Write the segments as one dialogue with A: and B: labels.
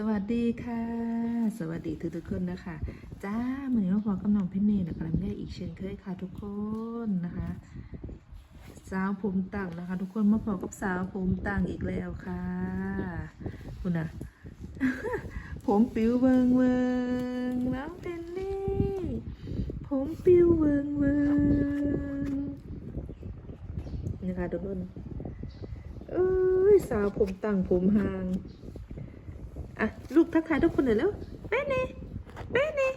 A: สวัสดีค่ะ สวัสดีทุกทุกๆคนนะคะจ้าเหมือนว่าพอกำลังเพ่นเนยนะคะได้อีกเช่นเคยค่ะทุกคนนะคะสาวผมต่างนะคะ ทุกคนมาพอกับสาวผมต่างอีกแล้วค่ะคุณนะผมปิวเวิงเวิงน้องเพนนี่ผมปิวเวิงเวิงนะคะทุกคนเอ้ยสาวผมต่างผมหาง อะลูกทักทายทุกคนหน่อยแล้วเป้เน่เป้เน่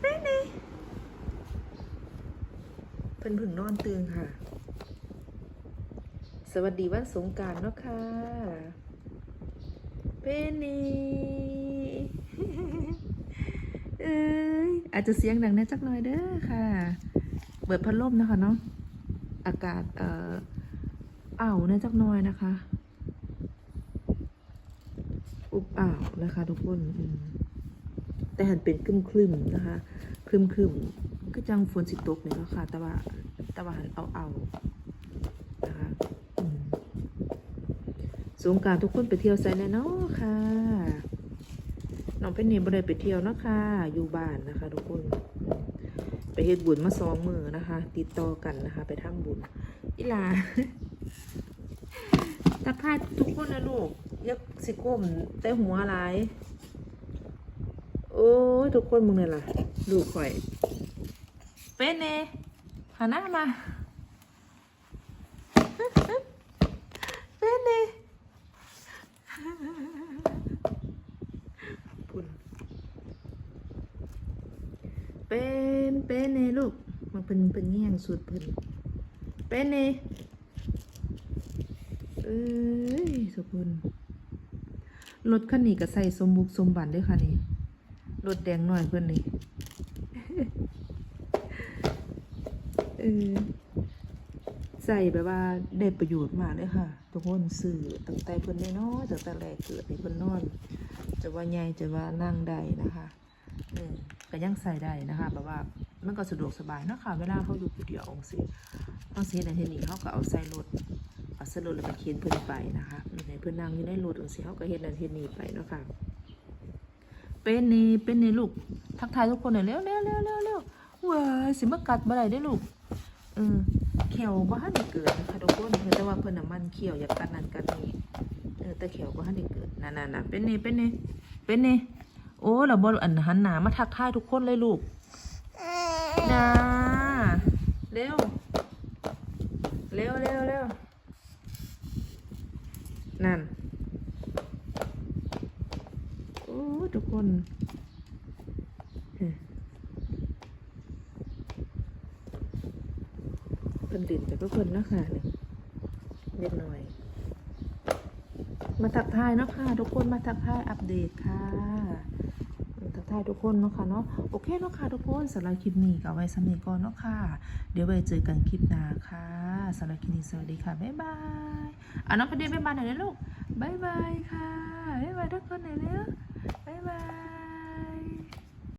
A: เป้เน่เพิ่นพึ่งนอนตื่นค่ะ สวัสดีวันสงการเนาะค่ะเป้เน่เอ้ยอาจจะเสียงดังแน่จักหน่อยเด้อค่ะ เปิดพัดลมนะคะเนาะอากาศเอ่ออ้าวแน่จักหน่อยนะคะ อุบอ้าวนะคะ ทุกคนแต่หันเป็นครึมครึมๆนะคะครึมครึมๆก็จังฝนสิตกเนี่ยแล้วค่ะแต่ว่าแต่ว่าหันเอาเอานะคะสงการทุกคนไปเที่ยวไซแน่นาะค่ะน้องเป็นนี่บ่ได้ไปเที่ยวนะค่ะอยู่บ้านนะคะ ทุกคนไปเฮ็ดบุญมาสองมือนะคะ ติดต่อกันนะคะ ไปทำบุญอีลา ทักทายทุกคนนะลูกยักสิก้มแต่หัวอะไรโอ้ยทุกคนมึงเนี่ยล่ะลูกข่อย เป็นเนหันหน้ามา เป็นเนปุ่นเป็นเป็นเนลูก มันเป็นเป็นแง่งสุดเพิ่นเป็นเน เอ้ยทุกคนรถคันนี้ก็ใส่สมบุกสมบันด้วยค่ะนี่รถแดงหน่อยเพื่อนนี่เออใส่แบบว่าได้ประโยชน์มากเลยค่ะ ทุกคนสื่อตั้งแต่เพิ่อนได้น้อยตั้งแต่แรกเกิดในเพิ่อนนอน จะว่าใหญ่จะว่านั่งได้นะคะเออก็ยังใส่ได้นะคะแบบว่ามันก็สะดวกสบายนะคะเวลาเขาอยู่ผู้เดียวองสิต้องเสียในเทนี่เขาก็เอาใส่รถ เอาสรุปแล้วก็เขียนเพิ่นไปนะคะในเพิ่อนนั่งอยู่ในรถจังซี่เฮาก็เฮ็ดนันเฮ็ดนี่ไปเนาะค่ะเป็นนี่เป็นนี่ลูกทักทายทุกคนหน่อยเร็วเร็วเร็วเร็วเร็วว้ายสิมากัดบ่ได้เด้ลูกเออเขียวบ่ทันได้เกิดนะคะทุกคนเออแต่ว่าเพิ่นน่ะมันเขียวอยากกัดนั่นกัดนี่เออแต่เขียวบ่ทันได้เกิดนั่นๆๆเป็นนี่เป็นนี่เป็นนี่โอ้เราบ่อันหันหนามาทักทายทุกคนเลยลูกนะเร็วเร็วเร็ว นั่น โอ้ทุกคนเฮ้ยเพิ่นดินแต่ก็เพิ่นเนาะค่ะนี่เล็กน้อย มาทักทายเนาะค่ะ ทุกคนมาทักทายอัปเดตค่ะ ทักทายทุกคนเนาะค่ะเนาะโอเคเนาะค่ะทุกคนสำหรับคลิปนี้ก็ไว้สำเร็จก่อนเนาะค่ะ เดี๋ยวไว้เจอกันคลิปหน้าค่ะสำหรับคลิปนี้สวัสดีค่ะบ๊ายบายอะน้องประเดี๋ยวบ๊ายบายหน่อยนะลูกบ๊ายบายค่ะบ๊ายบายทุกคนหน่อยเร็วบ๊ายบาย